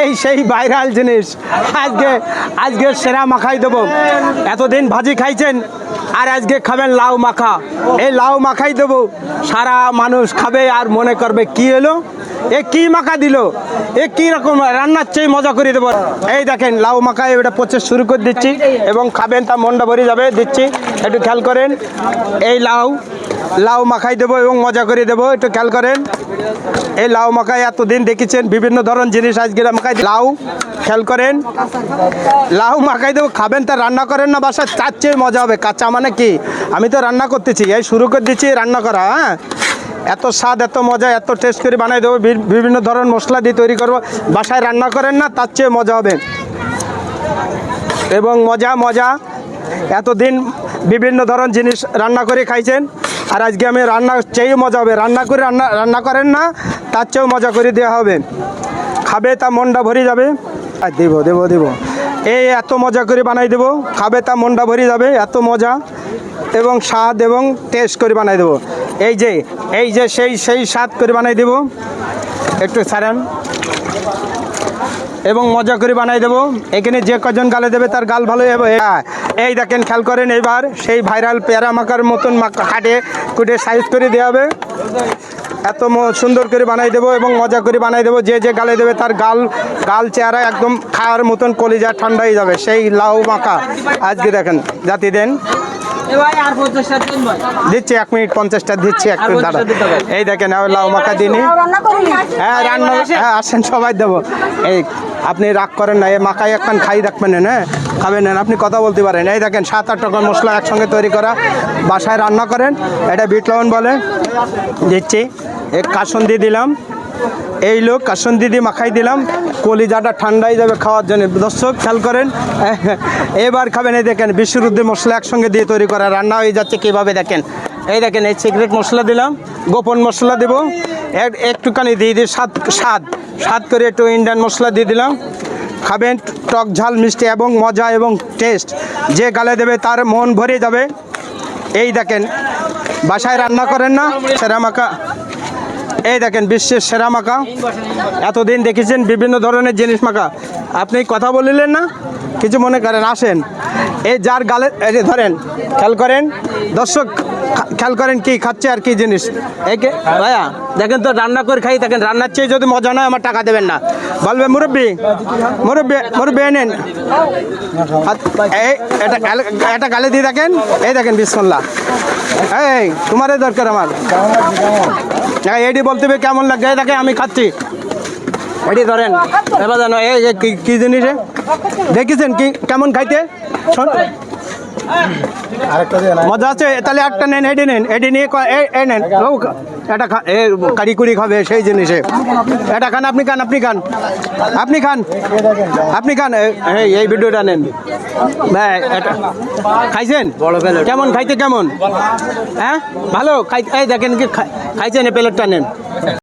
এই সেই ভাইরাল জিনিস। আজকে আজকে সেরা মাখাই দেবো। এতদিন ভাজি খাইছেন, আর আজকে খাবেন লাউ মাখা। এই লাউ মাখাই দেবো। সারা মানুষ খাবে আর মনে করবে কি এলো এ কি মাখা দিল? এ কি রকম রান্নার চেয়ে মজা করে দেবো? এই দেখেন, লাউ মাখা এটা প্রচেস শুরু করে দিচ্ছি এবং খাবেন তা মনটা ভরে যাবে, দিচ্ছি। একটু খেয়াল করেন, এই লাউ লাউ মাখাই দেবো এবং মজা করে দেবো, একটু খেয়াল করেন। এই লাউ মাখায় এতদিন দেখেছেন, বিভিন্ন ধরনের জিনিস আজকে মাখাই লাউ, খেয়াল করেন। লাউ মাখাই দেবো, খাবেন তা রান্না করেন না তার চেয়ে মজা হবে। কাঁচা মানে কি? আমি তো রান্না করতেছি, এই শুরু করে দিচ্ছি, রান্না করা হ্যাঁ? এত স্বাদ, এত মজা, এত টেস্ট করে বানাই দেবো বিভিন্ন ধরনের মশলা দিয়ে তৈরি করব। বাসায় রান্না করেন না, তার চেয়ে মজা হবে। এবং মজা মজা। এতদিন বিভিন্ন ধরনের জিনিস রান্না করে খাইছেন, আর আজকে আমি রান্না চেয়েও মজা হবে। রান্না করে রান্না রান্না করেন না, তার চেয়েও মজা করে দেওয়া হবে। খাবে তা মনটা ভরে যাবে। আর দেব দেব দেব। এই এত মজা করে বানাই দেবো। খাবে তা মনটা ভরে যাবে, এত মজা। এবং স্বাদ এবং টেস্ট করে বানাই দেবো। এই যে এই যে সেই সেই স্বাদ করে বানাই দেবো। একটু সারান এবং মজা করে বানাই দেবো। এখানে যে কজন গালে দেবে, তার গাল ভালোই হবে। এই দেখেন, খেয়াল করেন এবার সেই ভাইরাল পেয়ারা মাখার মতন মাখা কাটে সাইজ করে দেওয়া হবে। এত সুন্দর করে বানাই দেবো এবং মজা করে বানাই দেবো। যে যে গালে দেবে, তার গাল গাল চেহারা একদম খাওয়ার মতন কলিজা ঠান্ডা হয়ে যাবে। সেই লাউ মাখা। আজকে দেখেন, জাতি দেন। দিচ্ছি এক মিনিট পঞ্চাশটা দিচ্ছি একটু আর দাঁড়া। এই দেখেন লাউ মাখা দিনই হ্যাঁ রান্না হ্যাঁ আসেন সবাই দেবো। এই আপনি রাগ করেন না এই মাখাই একখান খাই রাখবেন হ্যাঁ? খাবেন না আপনি কথা বলতে পারেন। এই দেখেন সাত আট রকম মশলা একসঙ্গে তৈরি করা বাসায় রান্না করেন। এটা বিট লবণ বলে। দিচ্ছি। এক কাসন দিয়ে দিলাম। এই লোক, কাসন দিদি মাখাই দিলাম। কলিজাটা ঠান্ডাই যাবে খাওয়ার জন্য। দর্শক, খেয়াল করেন, এবার খাবেন, এই দেখেন, বিশ্বরুদ্ধি মশলা একসঙ্গে দিয়ে তৈরি করা। রান্না হয়ে যাচ্ছে কীভাবে, দেখেন। এই দেখেন, এই সিক্রেট মশলা দিলাম। গোপন মশলা দেব। এক- একটুখানি দিয়ে দিই, স্বাদ স্বাদ। স্বাদ করে একটু ইন্ডিয়ান মশলা দিয়ে দিলাম। খাবেন, টক ঝাল, মিষ্টি এবং মজা এবং টেস্ট যে গালে দেবে, তার মন ভরে যাবে। এই দেখেন, বাসায় রান্না করেন না, সেরা মাখা এই দেখেন বিশ্বের সেরা মাখা। এতদিন দেখেছেন বিভিন্ন ধরনের জিনিস মাখা। আপনি কথা বলিলেন না, কিছু মনে করেন, আসেন। এই যার গালে ধরেন, খেয়াল করেন, দর্শক খেয়াল করেন কি খাচ্ছে আর কি জিনিস। একে, ভাইয়া, দেখেন তো রান্না করে খাই, দেখেন রান্নার চেয়ে যদি মজা নয়, আমার টাকা দেবেন না। বলবে, মুরব্বি, মুরব্বী, মুরব্বি এই নেন। এই, এটা গালে- এটা গালে দিয়ে দেখেন। এই দেখেন বিসমল্লা এই, তোমারই দরকার আমার। হ্যাঁ এটি বলতে হবে কেমন লাগে তাকে আমি খাচ্ছি এটি ধরেন এবার জানো এই কি- জিনিস? দেখেছেন কি, কেমন খাইতে। মজা আছে? তাহলে একটা নেন এটি নেন এটি নিয়ে এই নেন। এটা এ কারি কুড়ি খাবে সেই জিনিসে। এটা খান আপনি খান আপনি খান। আপনি খান আপনি খান। এই- এই ভিডিওটা নেন। হ্যাঁ এটা খাইছেন? কেমন খাইতে কেমন? হ্যাঁ? ভালো? খাই এই দেখেন কি খাই- খাইছেন এই প্লেটটা নেন।